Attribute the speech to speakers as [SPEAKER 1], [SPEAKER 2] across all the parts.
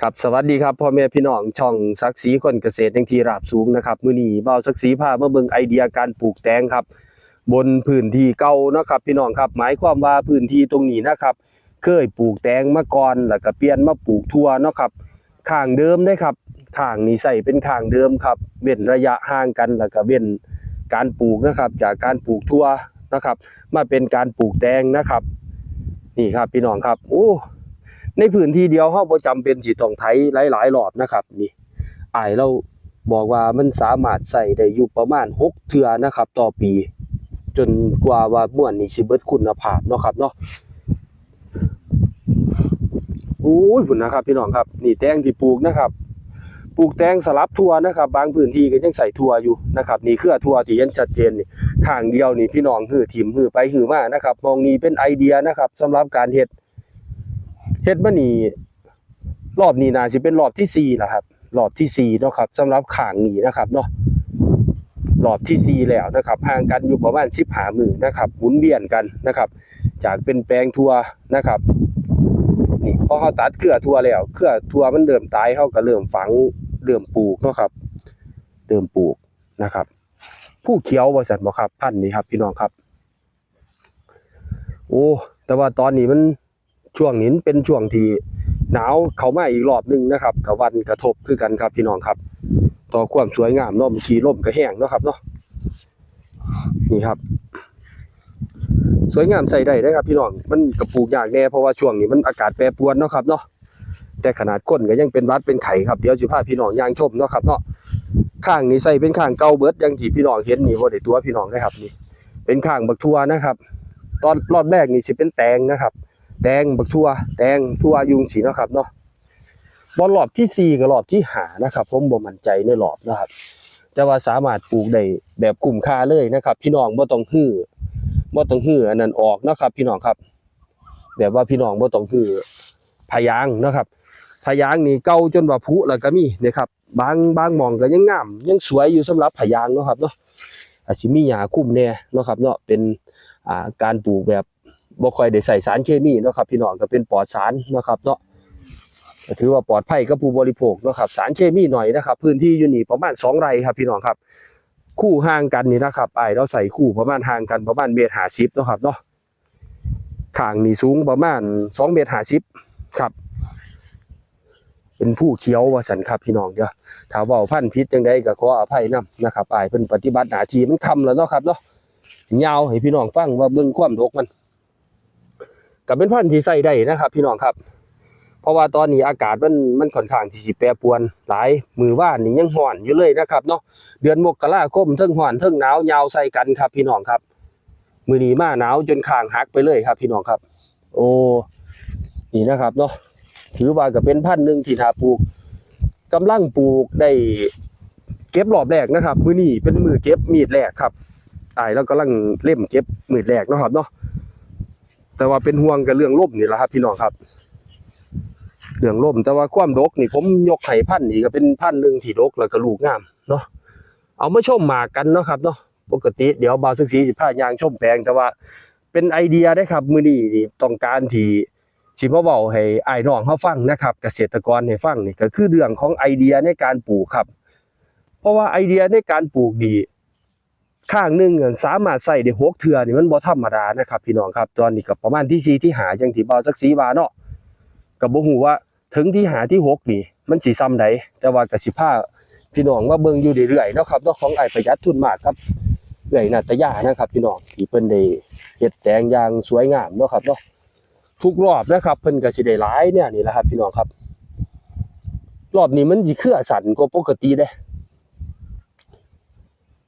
[SPEAKER 1] ครับสวัสดีครับพ่อแม่พี่น้องช่องศักดิ์ศรีคนเกษตรยังที่ราบสูงนะครับมือนีเบาศักดิ์ศรีพามาเบิงไอเดียการปลูกแตงครับ บนพื้นที่เก่านะครับ พี่น้องครับ หมายความว่าพื้นที่ตรงนี้นะครับ เคยปลูกแตงมาก่อนแล้วก็เปลี่ยนมาปลูกทั่วนะครับข้างเดิมได้ครับข้างนี้ใส่เป็นข้างเดิมครับ เว้นระยะห่างกันแล้วก็เว้นการปลูกนะครับ จากการปลูกทั่วนะครับ มาเป็นการปลูกแตงนะครับ นี่ครับพี่น้องครับโอ้ ในพื้นที่เดียวเฮาบ่จำเป็นสิต้องไถหลายๆรอบนะครับนี่อ้ายเราบอกว่ามันสามารถใส่ได้อยู่ประมาณ 6 เทื่อนะครับ ต่อปี จนกว่าว่าม่วนนี่สิเบิดคุณภาพเนาะครับเนาะโอ้ยพุ่นนะครับ พี่น้องครับ นี่แตงที่ปลูกนะครับ ปลูกแตงสลับทั่วนะครับ บางพื้นที่ก็ยังใส่ทั่วอยู่นะครับ นี่เครือทั่วที่ยังชัดเจนนี่ข้างเดียวนี่พี่น้องหื้อถิ่มหื้อไปหื้อมานะครับ มองนี้เป็นไอเดียนะครับสำหรับการเฮ็ด เฮ็ดมานี่รอบนี้น่าสิเป็นรอบที่สี่แล้วครับ รอบที่สี่เนาะครับสำหรับขางนี้นะครับเนาะรอบที่สี่แล้วนะครับห่างกันอยู่ประมาณ15มื้อนะครับหมุนเวียนกันนะครับ จากเป็นแปลงทัวนะครับนี่พอเฮาตัดเครือทัวแล้วเครือทัวมันเริ่มตายเฮาก็เริ่มฝังเริ่มปลูกเนาะครับเริ่มปลูกนะครับ ผู้เขียวว่าซั่นบ่ครับพันนี้ครับ พี่น้องครับ โอ้แต่ว่าตอนนี้มัน ช่วงนี้เป็นช่วงที่หนาวเข้ามาอีกรอบหนึงนะครับกับวันกระทบคือกันครับพี่น้องครับ ต่อความสวยงามเนาะขี่ล่มก็แห้งเนาะครับเนาะนี่ครับ สวยงามใส่ได้ได้ครับ พี่น้องมันกระปลูกยากแน่เพราะว่าช่วงนี้มันอากาศแปรปรวนเนาะครับเนาะแต่ขนาดก้นก็ยังเป็นวัดเป็นไข่ครับเดี๋ยวสิพาพี่น้องย่างชมเนาะครับเนาะข้างนี้ใส่เป็นข้างเก่าเบิดย่างที่พี่น้องเห็นนี่บ่ได้ตัวพี่น้องได้ครับนี่ เป็นข้างบักทัวนะครับ ตอนรอบแรกนี่สิเป็นแตงนะครับ แตงบักทั่ว แตงทั่วยุงสีนะครับเนาะบอลรอบที่สี่กับรอบที่หานะครับ ผมบ่มั่นใจในรอบนะครับ แต่ว่าสามารถปลูกได้แบบคุ้มค่าเลยนะครับ พี่น้องบ่ต้องฮื้อบ่ต้องฮื้ออันนั้นออกนะครับ พี่น้องครับ แบบว่าพี่น้องบ่ต้องฮื้อพยางนะครับพยางนี่เก่าจนว่าผุแล้วก็มีนะครับ บางบางมองก็ยังงาม ยังสวยอยู่สำหรับพยางเนาะครับเนาะอาจสิมีหญ้าคุ้มแน่เนาะครับเนาะเป็นอ่าการปลูกแบบ บ่ค่อยได้ใส่สารเคมีเนาะครับพี่น้องก็เป็นปลอดสารนะครับเนาะถือว่าปลอดภัยกับผู้บริโภคนะครับสารเคมีหน่อยนะครับ พื้นที่อยู่นี่ประมาณ2ไร่ครับพี่น้องครับ คู่ห่างกันนี่นะครับอ้ายเราใส่คู่ประมาณห่างกันประมาณเมตร50เนะครับเนาะข้างนี่สูงประมาณ2เมตร50ครับเป็นผู้เขียวว่าสันครับพี่น้องเด้อถ้าเว้าพันธุ์ผิดจังไดก็ขออภัยนํนะครับอ้ายเพิ่นปฏิบัติหน้าที่มันค่ำแล้วเนาะครับเนาะยาวให้พี่น้องฟังว่าเบิ่งความดกมัน ก็เป็นพันธุ์ที่ใส่ได้นะครับ พี่น้องครับ เพราะว่าตอนนี้อากาศมันมันค่อนข้างที่สิแปรปรวน หลายมือว่านนี่ยังร้อนอยู่เลยนะครับเนาะเดือนมกราคมเทิงร้อนเทิงหนาวยาวใส่กันครับ พี่น้องครับ มือนี้มาหนาวจนข้างหักไปเลยครับ พี่น้องครับ โอ้นี่นะครับเนาะถือว่าก็เป็นพันธุ์หนึ่งที่ถ้าปลูกกำลังปลูกได้เก็บรอบแรกนะครับ มือนี้เป็นมือเก็บมีดแรกครับตายแล้วกำลังเล่มเก็บมีดแรกนะครับเนาะ แต่ว่าเป็นห่วงกับเรื่องล่มนี่แหละครับ พี่น้องครับเรื่องล่มแต่ว่าความดกนี่ผมยกไห้พันธุ์นี่ก็เป็นพันธุ์หนึ่งที่ดกแล้วก็ลูกงามเนาะเอามาชมหมากกันเนาะครับเนาะปกติเดี๋ยวบาวสักสีสิพายางชมแปลงแต่ว่าเป็นไอเดียได้ครับ มือนี้ต้องการที่สิมาเว้าให้ไอ้ายน้องเขาฟังนะครับ เกษตรกรให้ฟังนี่ก็คือเรื่องของไอเดียในการปลูกครับ เพราะว่าไอเดียในการปลูกดี ข้างหนึ่งสามารถใส่ได้หกเทื่อนี่มันบ่ธรรมดานะครับ พี่น้องครับ ตอนนี้ก็ประมาณที่สีที่หาจังที่เบาสักสีวาเนาะก็บ่ฮู้ว่าถึงที่หาที่หกนี่ มันสิซ้ำใดแต่ว่าก็สิพาพี่น้องมาเบิ่งอยู่เรื่อยๆเนาะครับเนาะของไอ้ประหยัดทุนมากครับเอื้อยนาตยานะครับ พี่น้องที่เพิ่นได้เฮ็ดแตงอย่างสวยงามเนาะครับเนาะทุกรอบนะครับ เพิ่นก็สิได้หลายเนี่ยนี่แหละครับ พี่น้องครับ รอบนี้มันสิเครือสันกว่าปกติเด้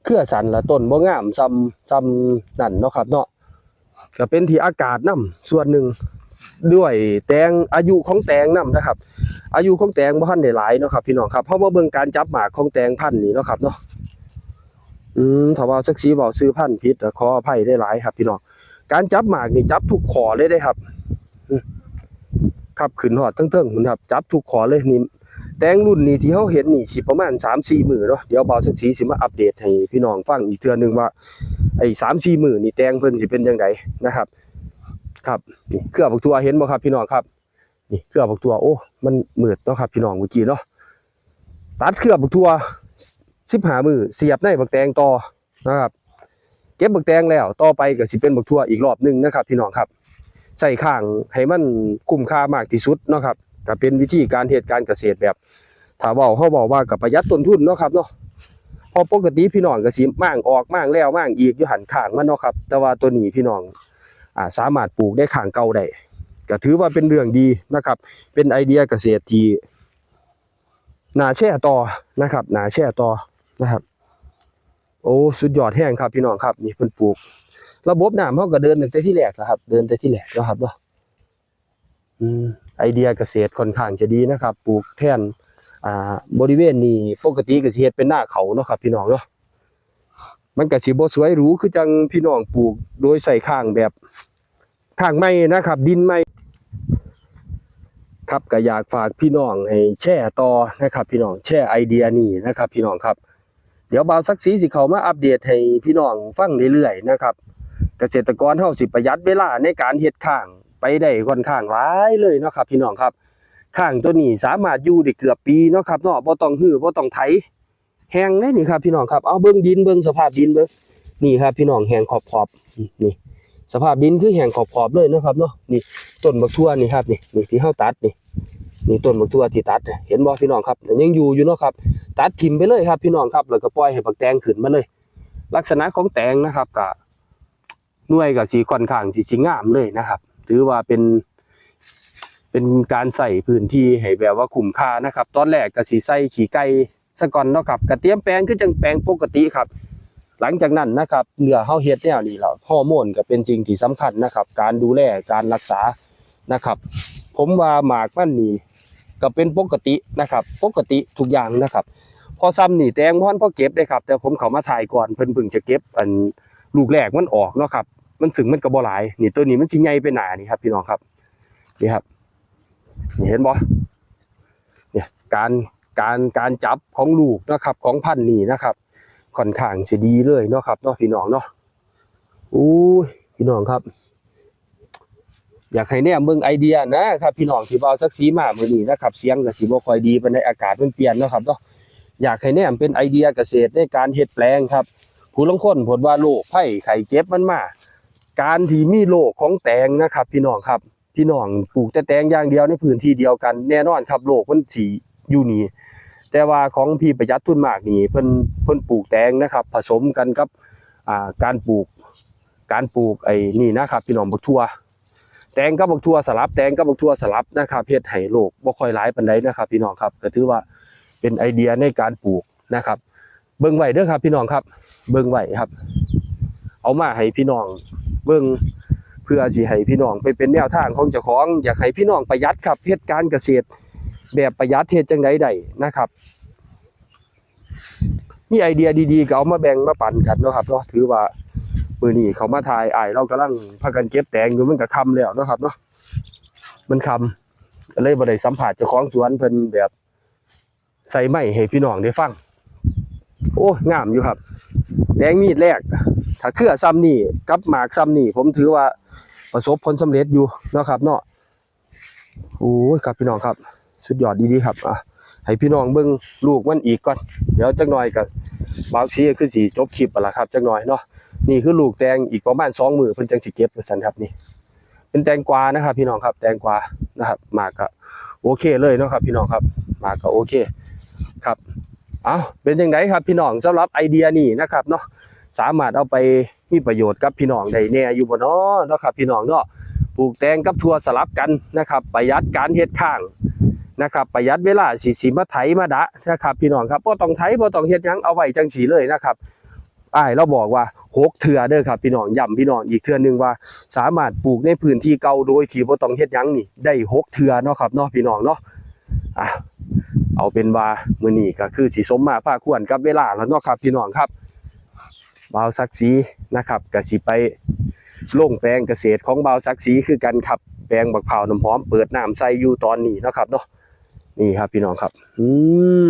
[SPEAKER 1] เครือสันละต้นบ่งามซ้ำซ้ำนั่นเนาะครับเนาะก็เป็นที่อากาศนํส่วนหนึ่งด้วยแตงอายุของแตงนํนะครับ อายุของแตงบ่ทันได้หลายเนาะครับพี่น้องครับเฮามาเบิ่งการจับหมากของแตงพันธุ์นี่เนาะครับเนาะอืมถ้าว่าจักสีเว้าซื้อพันธุ์ผิดก็ขออภัยได้หลายครับ พี่น้องการจับหมากนี่จับทุกขอเลยได้ครับ ครับขึ้นฮอดเทิงๆพุ่นครับ จับทุกขอเลยนี่ แตงรุ่นนี้ที่เขาเห็นนี่สิประมาณ3-4มื้อเนาะเดี๋ยวเบาสักสีสิมาอัปเดตให้พี่น้องฟังอีกเทื่อหนึงว่าไอ้3-4มื้อนี่แตงเพิ่นสิเป็นจังไดนะครับครับนี่เครือบักทัวเห็นบ่ครับพี่น้องครับนี่เครือบักทั่วโอ้มันมืดเนาะครับพี่น้องเมื่อกี้เนาะตัดเครือบักทั่ว15มือเสียบในบักแตงต่อนะครับ เก็บบักแตงแล้วต่อไปก็สิเป็นบักทั่วอีกรอบหนึ่งนะครับ พี่น้องครับใส่ข้างให้มันคุ้มค่ามากที่สุดเนาะครับ ก็เป็นวิธีการเฮ็ดการเกษตรแบบถ้าว้าเฮาเว้าว่าก็ประหยัดต้นทุนเนาะครับเนาะพอปกติพี่น้องก็สิมั่งออกมั่งแล้วมั่งอีกอยู่หันข้างมันเนาะครับ แต่ว่าตัวนี้พี่น้องอ่าสามารถปลูกได้ข้างเก่าได้ก็ถือว่าเป็นเรื่องดีนะครับ เป็นไอเดียเกษตรที่น่าแช่ต่อนะครับน่าแช่ต่อนะครับ โอ้สุดยอดแห้งครับพี่น้องครับนี่เพิ่นปลูก ระบบน้ำเขาก็เดินตั้งแต่ที่แรกแล้วครับ เดินแต่ที่แรกแล้วครับเนาะอืม ไอเดียเกษตรค่อนข้างจะดีนะครับ ปลูกแทนอ่าบริเวณนี้ปกติก็สิเฮ็ดเป็นหน้าเขาเนาะครับ พี่น้องเนาะมันก็สิบ่สวยหรูคือจังพี่น้องปลูกโดยใส่ข้างแบบข้างไม้นะครับ ดินไม้ครับก็อยากฝากพี่น้องให้แชร์ต่อนะครับ พี่น้องแชร์ไอเดียนี้นะครับ พี่น้องครับเดี๋ยวบ่าวสักสีสิเขามาอัปเดตให้พี่น้องฟังเรื่อยๆนะครับ เกษตรกรเฮาสิประหยัดเวลาในการเฮ็ดข้าง ไปได้ค่อนข้างหลายเลยเนาะครับพี่น้องครับข้างตัวนี้สามารถอยู่ได้เกือบปีเนาะครับเนาะบ่ต้องหื้อบ่ต้องไถแห้งเลยนี่ครับพี่น้องครับเอาเบิ่งดินเบิ่งสภาพดินเบิ่งนี่ครับพี่น้องแห้งขอบๆนี่ สภาพดินคือแห้งขอบๆเลยเนาะครับเนาะนี่ต้นบักทั่วนี่ครับนี่นี่ที่เฮาตัดนี่นี่ต้นบักทั่วที่ตัดเห็นบ่พี่น้องครับยังอยู่อยู่เนาะครับ ตัดทิ่มไปเลยครับพี่น้องครับแล้วก็ปล่อยให้บักแตงขึ้นมาเลย ลักษณะของแตงนะครับก็หน่วยกับสีค่อนข้างสีสิงามเลยนะครับ ถือว่าเป็น เป็นการใส่พื้นที่ให้แบบว่าคุ้มค่านะครับ ตอนแรกก็สีใส่ขี่ไก่สะก่อนเนาะครับกระเตรียมแปลงคือจังแปลงปกติครับ หลังจากนั้นนะครับเนื้อเฮาเฮ็ดแนวนี้แล้วฮอร์โมนก็เป็นสิ่งที่สำคัญนะครับ การดูแลการรักษานะครับ ผมว่าหมากมันนี่ก็เป็นปกตินะครับ ปกติทุกอย่างนะครับ พอซ้ำนี่แตงพอนพอเก็บได้ครับ แต่ผมเขามาถ่ายก่อนเพิ่นเพิ่งจะเก็บอันลูกแรกมันออกเนาะครับ มันสึงมันก็บ่หลายนี่ตัวนี้มันสิใหญ่ไปหนานี่ครับ พี่น้องครับนี่ครับนี่เห็นบ่เนี่ยการการการจับของลูกนะครับของพันธุ์นี่นะครับค่อนข้างสิดีเลยเนาะครับเนาะพี่น้องเนาะอู้พี่น้องครับ อยากให้แนมเบิ่งไอเดียนะครับ พี่น้องที่เว้าสักสีมาเมื้อนี้นะครับ เสียงก็สิบ่คอยดีปานใดอากาศมันเปลี่ยนเนาะครับเนาะอยากให้แนมเป็นไอเดียเกษตรในการเฮ็ดแปลงครับผู้ลงคนผลว่าโรคไข้ไข้เจ็บมันมา การที่มีโรคของแตงนะครับพี่น้องครับพี่น้องปลูกแต่แตงอย่างเดียวในพื้นที่เดียวกันแน่นอนครับโรคมันสิอยู่นี่แต่ว่าของพี่ประหยัดทุนมากนี่เพิ่นเพิ่นปลูกแตงนะครับ ผสมกันกับอ่าการปลูก การปลูกไอ้นี่นะครับ พี่น้องบักทั่วแตงกับบักทั่วสลับแตงกับบักทั่วสลับนะครับเฮ็ดให้โรคบ่ค่อยหลายปานใดนะครับ พี่น้องครับก็ถือว่าเป็นไอเดียในการปลูกนะครับ เบิ่งไว้เด้อครับ พี่น้องครับ เบิ่งไว้ครับ เอามาให้พี่น้องเบิ่งเพื่อสิให้พี่น้องไปเป็นแนวทางของเจ้าของ อยากให้พี่น้องประหยัดครับเฮ็ดการเกษตร แบบประหยัดเฮ็ดจังไดได้นะครับ มีไอเดียดีๆก็เอามาแบ่งมาปั่นกันเนาะครับเนาะถือว่ามื้อนี้เขามาถ่ายอ้ายเรากำลังพากันเก็บแตงอยู่มันก็ค่ำแล้วเนาะครับเนาะมันค่ำก็เลยบ่ได้สัมผัสเจ้าของสวนเพิ่นแบบใส่ไม้ให้พี่น้องได้ฟัง โอ้งามอยู่ครับ แดงมีดแรก ถ้าเครือซ้ำนี่กับหมากซ้ำนี่ผมถือว่าประสบผลสำเร็จอยู่นะครับเนาะโอ้ยครับพี่น้องครับ สุดยอดดีๆครับอะให้พี่น้องเบิ่งลูกมันอีกก่อน เดี๋ยวจักหน่อยกับบางสีก็คือสีจบคลิปอะละครับจักหน่อยเนาะนี่คือลูกแตงอีกประมาณสองมือเพิ่นจังสิเก็บว่าซั่นครับนี่ เป็นแตงกวานะครับ พี่น้องครับ แตงกวานะครับหมากก็โอเคเลยเนาะครับ พี่น้องครับหมากก็โอเคครับเอาเป็นยังไงครับพี่น้องสำหรับไอเดียนี่นะครับเนาะ สามารถเอาไปมีประโยชน์กับพี่น้องได้แน่อยู่บ่เนาะเนาะครับพี่น้องเนาะปลูกแตงกับถั่วสลับกันนะครับ ประหยัดการเฮ็ดข้างนะครับประหยัดเวลาสิสิมาไถมาดะนะครับพี่น้องครับบ่ต้องไถบ่ต้องเฮ็ดหยังเอาไว้จังสีเลยนะครับอ้ายเราบอกว่าหกเทื่อเด้อครับพี่น้องย้ำพี่น้องอีกเทื่อหนึงว่า สามารถปลูกในพื้นที่เก่าโดยที่บ่ต้องเฮ็ดหยังนี่ได้หกเทื่อเนาะครับเนาะพี่น้องเนาะอะเอาเป็นว่ามื้อนี้ก็คือสิสมมาภาคควรกับเวลาแล้วเนาะครับพี่น้องครับ บาวศักดิ์ศรีนะครับกสิไปลงแปลงเกษตรของบาวศักดิ์ศรีคือกันครับแปลงบักพร้าน้ำหอมเปิดน้ำใส่อยู่ตอนนี้นะครับเนาะนี่ครับพี่น้องครับ อืม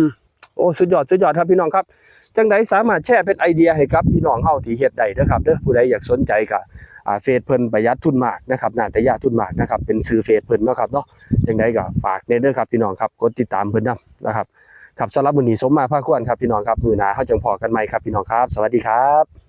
[SPEAKER 1] โอ้สุดยอดสุดยอดครับพี่น้องครับ จังไดสามารถแชร์เป็นไอเดียให้กับพี่น้องเฮาที่เฮ็ดได้เด้อครับเด้อผู้ใดอยากสนใจก็อ่าเฟซเพิ่นประหยัดทุนมากนะครับนาตยาทุนมากนะครับเป็นชื่อเฟซเพิ่นเนาะครับเนาะจังไดก็ฝากเด้อครับพี่น้องครับกดติดตามเพิ่นนํนะครับ ครับสำหรับมื้อนี้สมมาภาคควรครับพี่น้องครับมือหนาเข้าจังพอกันใหม่ครับพี่น้องครับ สวัสดีครับ